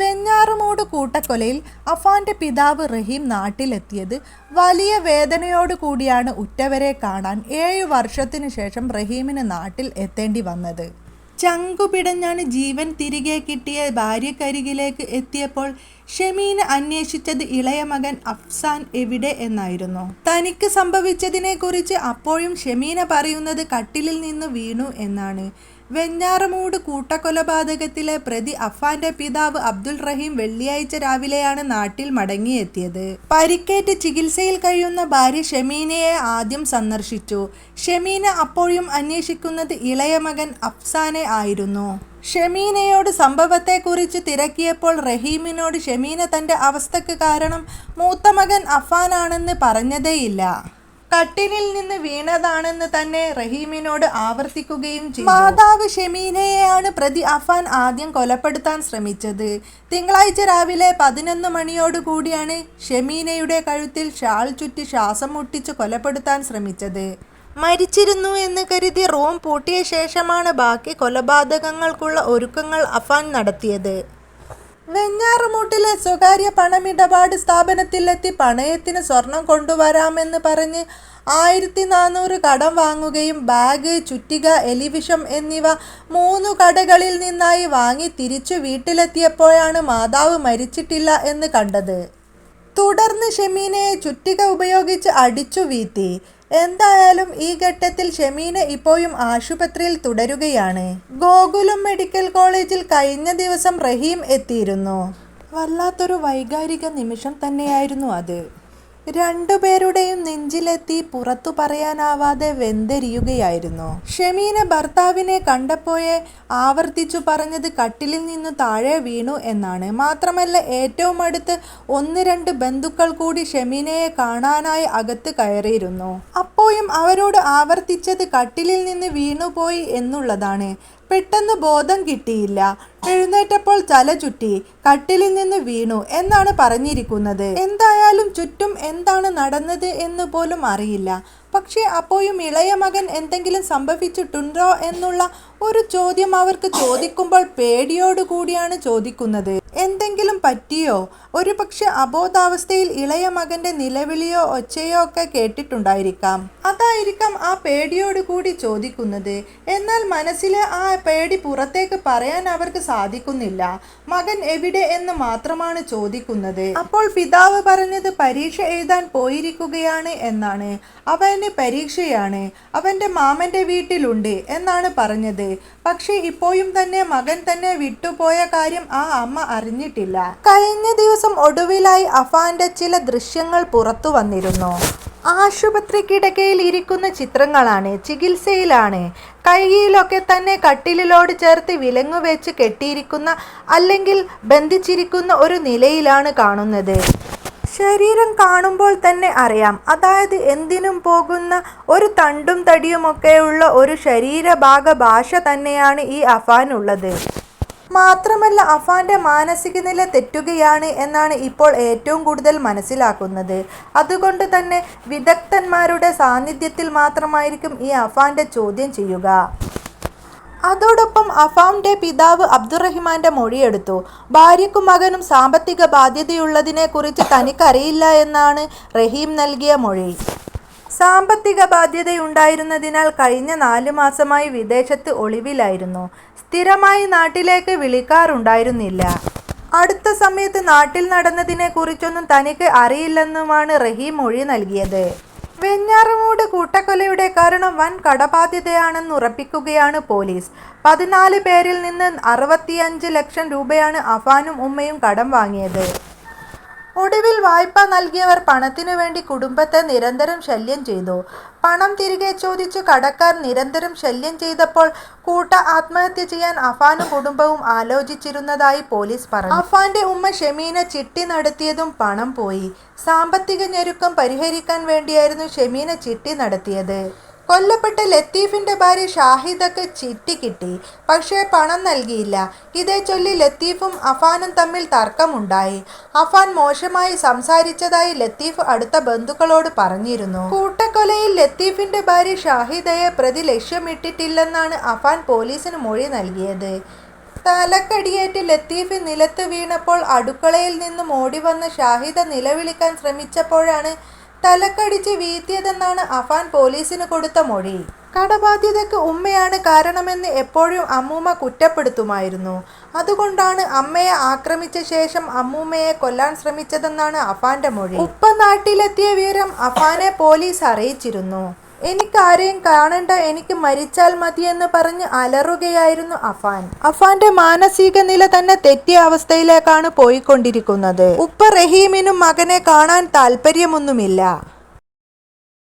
വെഞ്ഞാറുമൂട് കൂട്ടക്കൊലയിൽ അഫാന്റെ പിതാവ് റഹീം നാട്ടിലെത്തിയത് വലിയ വേദനയോടു കൂടിയാണ് ഉറ്റവരെ കാണാൻ ഏഴു വർഷത്തിനു ശേഷം റഹീമിന് നാട്ടിൽ എത്തേണ്ടി വന്നത്. ചങ്കുപിടഞ്ഞാണ് ജീവൻ തിരികെ കിട്ടിയ ഭാര്യക്കരികിലേക്ക് എത്തിയപ്പോൾ ഷെമീന് അന്വേഷിച്ചത് ഇളയ മകൻ അഫ്സാൻ എവിടെ എന്നായിരുന്നു. തനിക്ക് സംഭവിച്ചതിനെക്കുറിച്ച് അപ്പോഴും ഷമീന പറയുന്നത് കട്ടിലിൽ നിന്ന് വീണു എന്നാണ്. വെഞ്ഞാറമൂട് കൂട്ടക്കൊലപാതകത്തിലെ പ്രതി അഫാന്റെ പിതാവ് അബ്ദുൾ റഹീം വെള്ളിയാഴ്ച രാവിലെയാണ് നാട്ടിൽ മടങ്ങിയെത്തിയത്. പരിക്കേറ്റ് ചികിത്സയിൽ കഴിയുന്ന ഭാര്യ ഷെമീനയെ ആദ്യം സന്ദർശിച്ചു. ഷെമീന അപ്പോഴും അന്വേഷിക്കുന്നത് ഇളയ മകൻ അഫ്സാനെ ആയിരുന്നു. ഷമീനയോട് സംഭവത്തെക്കുറിച്ച് തിരക്കിയപ്പോൾ റഹീമിനോട് ഷെമീന തന്റെ അവസ്ഥക്ക് കാരണം മൂത്ത മകൻ അഫാനാണെന്ന് പറഞ്ഞതേയില്ല. കട്ടിലിൽ നിന്ന് വീണതാണെന്ന് തന്നെ റഹീമിനോട് ആവർത്തിക്കുകയും ചെയ്തു. മാതാവ് ഷെമീനയെയാണ് പ്രതി അഫാൻ ആദ്യം കൊലപ്പെടുത്താൻ ശ്രമിച്ചത്. തിങ്കളാഴ്ച രാവിലെ പതിനൊന്ന് മണിയോടുകൂടിയാണ് ഷെമീനയുടെ കഴുത്തിൽ ഷാൾ ചുറ്റി ശ്വാസം മുട്ടിച്ച് കൊലപ്പെടുത്താൻ ശ്രമിച്ചത്. മരിച്ചിരുന്നു എന്ന് കരുതി റോം പൂട്ടിയ ശേഷമാണ് ബാക്കി കൊലപാതകങ്ങൾക്കുള്ള ഒരുക്കങ്ങൾ അഫാൻ നടത്തിയത്. വെഞ്ഞാറുമൂട്ടിലെ സ്വകാര്യ പണമിടപാട് സ്ഥാപനത്തിലെത്തി പണയത്തിന് സ്വർണം കൊണ്ടുവരാമെന്ന് പറഞ്ഞ് ആയിരത്തി നാനൂറ് കടം വാങ്ങുകയും ബാഗ് ചുറ്റിക എലിവിഷം എന്നിവ മൂന്നു കടകളിൽ നിന്നായി വാങ്ങി തിരിച്ചു വീട്ടിലെത്തിയപ്പോഴാണ് മാതാവ് മരിച്ചിട്ടില്ല എന്ന് കണ്ടത്. തുടർന്ന് ഷെമീനയെ ചുറ്റിക ഉപയോഗിച്ച് അടിച്ചു വീഴ്ത്തി. എന്തായാലും ഈ ഘട്ടത്തിൽ ഷെമീന ഇപ്പോഴും ആശുപത്രിയിൽ തുടരുകയാണ്. ഗോകുലം മെഡിക്കൽ കോളേജിൽ കഴിഞ്ഞ ദിവസം റഹീം എത്തിയിരുന്നു. വല്ലാത്തൊരു വൈകാരിക നിമിഷം തന്നെയായിരുന്നു അത്. രണ്ടുപേരുടെയും നെഞ്ചിലെത്തി പുറത്തു പറയാനാവാതെ വെന്തെരിയുകയായിരുന്നു. ഷെമീന ഭർത്താവിനെ കണ്ടപ്പോഴേ ആവർത്തിച്ചു പറഞ്ഞത് കട്ടിലിൽ നിന്ന് താഴെ വീണു എന്നാണ്. മാത്രമല്ല ഏറ്റവും അടുത്ത് ഒന്ന് രണ്ട് ബന്ധുക്കൾ കൂടി ഷെമീനയെ കാണാനായി അകത്ത് കയറിയിരുന്നു. അപ്പോഴും അവരോട് ആവർത്തിച്ചത് കട്ടിലിൽ നിന്ന് വീണുപോയി എന്നുള്ളതാണ്. പെട്ടെന്ന് ബോധം കിട്ടിയില്ല. എഴുന്നേറ്റപ്പോൾ തല ചുറ്റി കട്ടിലിൽ നിന്ന് വീണു എന്നാണ് പറഞ്ഞിരിക്കുന്നത്. എന്തായാലും ചുറ്റും എന്താണ് നടന്നത് എന്ന് പോലും അറിയില്ല. പക്ഷേ അപ്പോഴും ഇളയ മകൻ എന്തെങ്കിലും സംഭവിച്ചിട്ടുണ്ടോ എന്നുള്ള ഒരു ചോദ്യം അവർക്ക് ചോദിക്കുമ്പോൾ പേടിയോടുകൂടിയാണ് ചോദിക്കുന്നത്. എന്തെങ്കിലും പറ്റിയോ? ഒരു പക്ഷെ അബോധാവസ്ഥയിൽ ഇളയ മകന്റെ നിലവിളിയോ ഒച്ചയോ ഒക്കെ കേട്ടിട്ടുണ്ടായിരിക്കാം. അതായിരിക്കാം ആ പേടിയോടുകൂടി ചോദിക്കുന്നത്. എന്നാൽ മനസ്സിലെ ആ പേടി പുറത്തേക്ക് പറയാൻ അവർക്ക് സാധിക്കുന്നില്ല. മകൻ എവിടെ എന്ന് മാത്രമാണ് ചോദിക്കുന്നത്. അപ്പോൾ പിതാവ് പറഞ്ഞത് പരീക്ഷ എഴുതാൻ പോയിരിക്കുകയാണ് എന്നാണ്. അവന് പരീക്ഷയാണ്. അവന്റെ മാമന്റെ വീട്ടിലുണ്ട് എന്നാണ് പറഞ്ഞത്. പക്ഷേ ഇപ്പോഴും തന്നെ മകൻ തന്നെ വിട്ടുപോയ കാര്യം ആ അമ്മ അറിഞ്ഞിട്ടില്ല. കഴിഞ്ഞ ദിവസം ഒടുവിലായി അഫാന്റെ ചില ദൃശ്യങ്ങൾ പുറത്തു വന്നിരുന്നു. ആശുപത്രി കിടക്കയിൽ ഇരിക്കുന്ന ചിത്രങ്ങളാണ്. ചികിത്സയിലാണ്. കൈയിലൊക്കെ തന്നെ കട്ടിലിലോട് ചേർത്ത് വിലങ്ങു വെച്ച് കെട്ടിയിരിക്കുന്ന അല്ലെങ്കിൽ ബന്ധിച്ചിരിക്കുന്ന ഒരു നിലയിലാണ് കാണുന്നത്. ശരീരം കാണുമ്പോൾ തന്നെ അറിയാം. അതായത് എന്തിനും പോകുന്ന ഒരു തണ്ടും തടിയുമൊക്കെയുള്ള ഒരു ശരീരഭാഗ ഭാഷ തന്നെയാണ് ഈ അഫാനുള്ളത് മാത്രമല്ല അഫാന്റെ മാനസിക നില തെറ്റുകയാണ് എന്നാണ് ഇപ്പോൾ ഏറ്റവും കൂടുതൽ മനസ്സിലാക്കുന്നത്. അതുകൊണ്ട് തന്നെ വിദഗ്ധന്മാരുടെ സാന്നിധ്യത്തിൽ മാത്രമായിരിക്കും ഈ അഫാന്റെ ചോദ്യം ചെയ്യുക. അതോടൊപ്പം അഫാമിന്റെ പിതാവ് അബ്ദുറഹിമാന്റെ മൊഴിയെടുത്തു. ഭാര്യക്കും മകനും സാമ്പത്തിക ബാധ്യതയുള്ളതിനെക്കുറിച്ച് തനിക്കറിയില്ല എന്നാണ് റഹീം നൽകിയ മൊഴി. സാമ്പത്തിക ബാധ്യതയുണ്ടായിരുന്നതിനാൽ കഴിഞ്ഞ നാല് മാസമായി വിദേശത്ത് ഒളിവിലായിരുന്നു. സ്ഥിരമായി നാട്ടിലേക്ക് വിളിക്കാറുണ്ടായിരുന്നില്ല. അടുത്ത സമയത്ത് നാട്ടിൽ നടന്നതിനെ കുറിച്ചൊന്നും തനിക്ക് അറിയില്ലെന്നുമാണ് റഹീം മൊഴി നൽകിയത്. വെഞ്ഞാറമൂട് കൂട്ടക്കൊലയുടെ കാരണം വൻ കടബാധ്യതയാണെന്ന് ഉറപ്പിക്കുകയാണ് പോലീസ്. പതിനാല് പേരിൽ നിന്ന് അറുപത്തിയഞ്ച് ലക്ഷം രൂപയാണ് അഫാനും ഉമ്മയും കടം വാങ്ങിയത്. ഒടുവിൽ വായ്പ നൽകിയവർ പണത്തിനു വേണ്ടി കുടുംബത്തെ നിരന്തരം ശല്യം ചെയ്തു. പണം തിരികെ ചോദിച്ചു കടക്കാർ നിരന്തരം ശല്യം ചെയ്തപ്പോൾ കൂട്ട ആത്മഹത്യ ചെയ്യാൻ അഫാനും കുടുംബവും ആലോചിച്ചിരുന്നതായി പോലീസ് പറഞ്ഞു. അഫാന്റെ ഉമ്മ ഷെമീന ചിട്ടി നടത്തിയതും പണം പോയി. സാമ്പത്തിക ഞെരുക്കം പരിഹരിക്കാൻ വേണ്ടിയായിരുന്നു ഷെമീന ചിട്ടി നടത്തിയത്. കൊല്ലപ്പെട്ട ലത്തീഫിന്റെ ഭാര്യ ഷാഹിദക്ക് ചിട്ടി കിട്ടി. പക്ഷേ പണം നൽകിയില്ല. ഇതേ ചൊല്ലി ലത്തീഫും അഫാനും തമ്മിൽ തർക്കമുണ്ടായി. അഫാൻ മോശമായി സംസാരിച്ചതായി ലത്തീഫ് അടുത്ത ബന്ധുക്കളോട് പറഞ്ഞിരുന്നു. കൂട്ടക്കൊലയിൽ ലത്തീഫിന്റെ ഭാര്യ ഷാഹിദയെ പ്രതി ലക്ഷ്യമിട്ടിട്ടില്ലെന്നാണ് അഫാൻ പോലീസിന് മൊഴി നൽകിയത്. തലക്കടിയേറ്റ് ലത്തീഫ് നിലത്ത് വീണപ്പോൾ അടുക്കളയിൽ നിന്നും ഓടിവന്ന് ഷാഹിദ നിലവിളിക്കാൻ ശ്രമിച്ചപ്പോഴാണ് തലക്കടിച്ച് വീഴ്ത്തിയതെന്നാണ് അഫാൻ പോലീസിന് കൊടുത്ത മൊഴി. കടബാധ്യതയ്ക്ക് ഉമ്മയാണ് കാരണമെന്ന് എപ്പോഴും അമ്മൂമ്മ കുറ്റപ്പെടുത്തുമായിരുന്നു. അതുകൊണ്ടാണ് അമ്മയെ ആക്രമിച്ച ശേഷം അമ്മൂമ്മയെ കൊല്ലാൻ ശ്രമിച്ചതെന്നാണ് അഫാന്റെ മൊഴി. ഉപ്പ നാട്ടിലെത്തിയ വിവരം അഫാനെ പോലീസ് അറിയിച്ചിരുന്നു. എനിക്ക് ആരെയും കാണണ്ട എനിക്ക് മരിച്ചാൽ മതിയെന്ന് പറഞ്ഞ് അലറുകയായിരുന്നു അഫാൻ. അഫാന്റെ മാനസിക നില തന്നെ തെറ്റിയ അവസ്ഥയിലേക്കാണ് പോയിക്കൊണ്ടിരിക്കുന്നത്. ഉപ്പ റഹീമിനും മകനെ കാണാൻ താല്പര്യമൊന്നുമില്ല